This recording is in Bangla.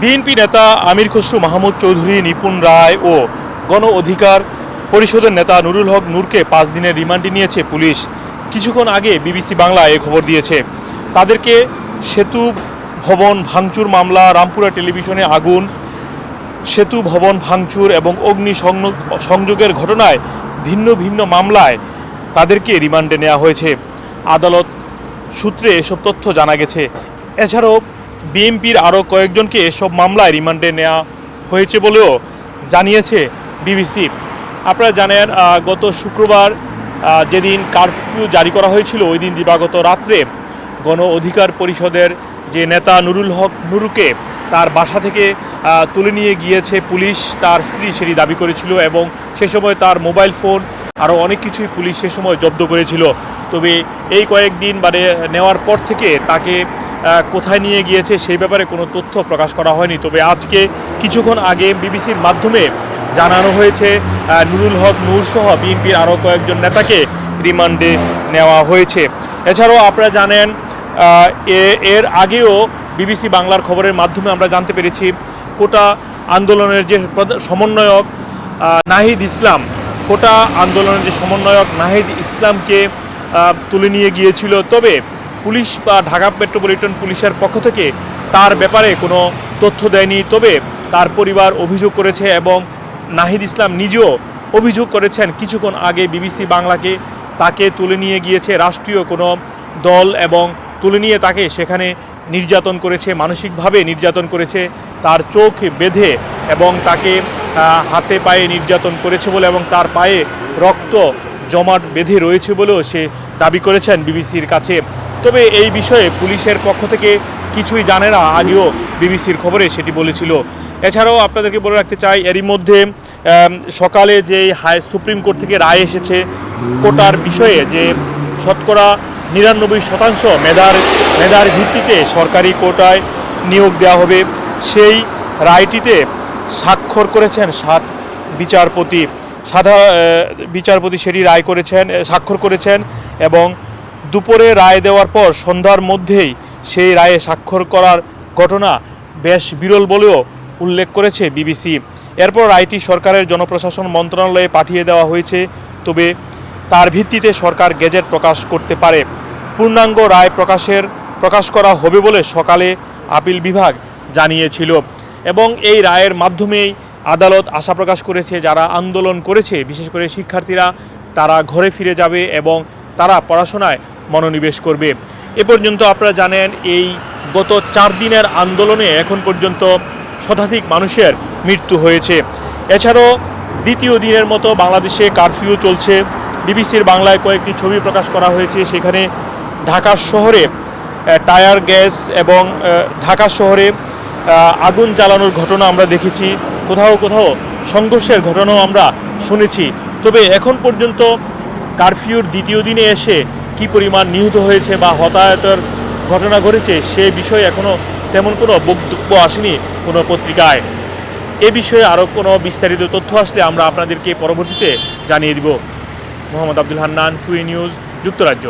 বিএনপি নেতা আমির খসরু মাহমুদ চৌধুরী, নিপুণ রায় ও গণ অধিকার পরিষদের নেতা নুরুল হক নূরকে পাঁচ দিনের রিমান্ডে নিয়েছে পুলিশ। কিছুক্ষণ আগে বিবিসি বাংলা এ খবর দিয়েছে। তাদেরকে সেতু ভবন ভাঙচুর মামলা, রামপুরা টেলিভিশনে আগুন, সেতু ভবন ভাঙচুর এবং অগ্নি সংযোগ- সংযোগের ঘটনায় ভিন্ন ভিন্ন মামলায় তাদেরকে রিমান্ডে নেওয়া হয়েছে। আদালত সূত্রে এসব তথ্য জানা গেছে। এছাড়াও বিএনপির আরও কয়েকজনকে এসব মামলায় রিমান্ডে নেওয়া হয়েছে বলেও জানিয়েছে বিবিসি। আপনারা জানেন গত শুক্রবার যেদিন কারফিউ জারি করা হয়েছিল, ওই দিন দিবাগত রাত্রে গণ অধিকার পরিষদের যে নেতা নুরুল হক নুরুকে তার বাসা থেকে তুলে নিয়ে গিয়েছে পুলিশ, তার স্ত্রী সেটি দাবি করেছিল এবং সে সময় তার মোবাইল ফোন আরও অনেক কিছুই পুলিশ সে সময় জব্দ করেছিল। তবে এই কয়েকদিন মানে নেওয়ার পর থেকে তাকে কোথায় নিয়ে গিয়েছে সেই ব্যাপারে কোনো তথ্য প্রকাশ করা হয়নি। তবে আজকে কিছুক্ষণ আগে বিবিসির মাধ্যমে জানানো হয়েছে নুরুল হক নূর সহ বিএনপির আরও কয়েকজন নেতাকে রিমান্ডে নেওয়া হয়েছে। এছাড়াও আপনারা জানেন এর আগেও বিবিসি বাংলার খবরের মাধ্যমে আমরা জানতে পেরেছি, কোটা আন্দোলনের যে সমন্বয়ক নাহিদ ইসলাম, কোটা আন্দোলনের যে সমন্বয়ক নাহিদ ইসলামকে তুলে নিয়ে গিয়েছিল। তবে পুলিশ বা ঢাকা মেট্রোপলিটন পুলিশের পক্ষ থেকে তার ব্যাপারে কোনো তথ্য দেয়নি। তবে তার পরিবার অভিযোগ করেছে এবং নাহিদ ইসলাম নিজেও অভিযোগ করেছেন, কিছুক্ষণ আগে বিবিসি বাংলাকে তাকে তুলে নিয়ে গিয়েছে রাষ্ট্রীয় কোনো দল এবং তুলে নিয়ে তাকে সেখানে নির্যাতন করেছে, মানসিকভাবে নির্যাতন করেছে, তার চোখ বেঁধে এবং তাকে হাতে পায়ে নির্যাতন করেছে বলে এবং তার পায়ে রক্ত জমাট বেঁধে রয়েছে বলেও সে দাবি করেছেন বিবিসির কাছে। তবে এই বিষয়ে পুলিশের পক্ষ থেকে কিছুই জানে না। আগেও বিবিসির খবরে সেটি বলেছিল। এছাড়াও আপনাদেরকে বলে রাখতে চাই, এরই মধ্যে সকালে যে হাই সুপ্রিম কোর্ট থেকে রায় এসেছে কোটার বিষয়ে যে শতকরা নিরানব্বই শতাংশ মেধার মেধার ভিত্তিতে সরকারি কোটায় নিয়োগ দেওয়া হবে, সেই রায়টিতে স্বাক্ষর করেছেন সাত বিচারপতি। সাধা বিচারপতি সেটি রায় করেছেন স্বাক্ষর করেছেন এবং দুপুরে রায় দেওয়ার পর সন্ধ্যার মধ্যেই সেই রায়ে স্বাক্ষর করার ঘটনা বেশ বিরল বলেও উল্লেখ করেছে বিবিসি। এরপর রায়টি সরকারের জনপ্রশাসন মন্ত্রণালয়ে পাঠিয়ে দেওয়া হয়েছে, তবে তার ভিত্তিতে সরকার গেজেট প্রকাশ করতে পারে। পূর্ণাঙ্গ রায় প্রকাশের, প্রকাশ করা হবে বলে সকালে আপিল বিভাগ জানিয়েছিল। এবং এই রায়ের মাধ্যমেই আদালত আশা প্রকাশ করেছে, যারা আন্দোলন করেছে, বিশেষ করে শিক্ষার্থীরা, তারা ঘরে ফিরে যাবে এবং তারা পড়াশোনায় মনোনিবেশ করবে। এ পর্যন্ত আপনারা জানেন, এই গত চার দিনের আন্দোলনে এখন পর্যন্ত শতাধিক মানুষের মৃত্যু হয়েছে। এছাড়াও দ্বিতীয় দিনের মতো বাংলাদেশে কারফিউ চলছে। বিবিসির বাংলায় কয়েকটি ছবি প্রকাশ করা হয়েছে। সেখানে ঢাকা শহরে টায়ার গ্যাস এবং ঢাকা শহরে আগুন জ্বালানোর ঘটনা আমরা দেখেছি। কোথাও কোথাও সংঘর্ষের ঘটনাও আমরা শুনেছি। তবে এখন পর্যন্ত কারফিউর দ্বিতীয় দিনে এসে কি পরিমাণ নিহত হয়েছে বা হতাহতের ঘটনা ঘটেছে সে বিষয়ে এখনও তেমন কোনো বক্তব্য আসেনি কোনো পত্রিকায়। এ বিষয়ে আরও কোনো বিস্তারিত তথ্য আসলে আমরা আপনাদেরকে পরবর্তীতে জানিয়ে দিব। মোহাম্মদ আব্দুল হান্নান টুই নিউজ, যুক্তরাজ্য।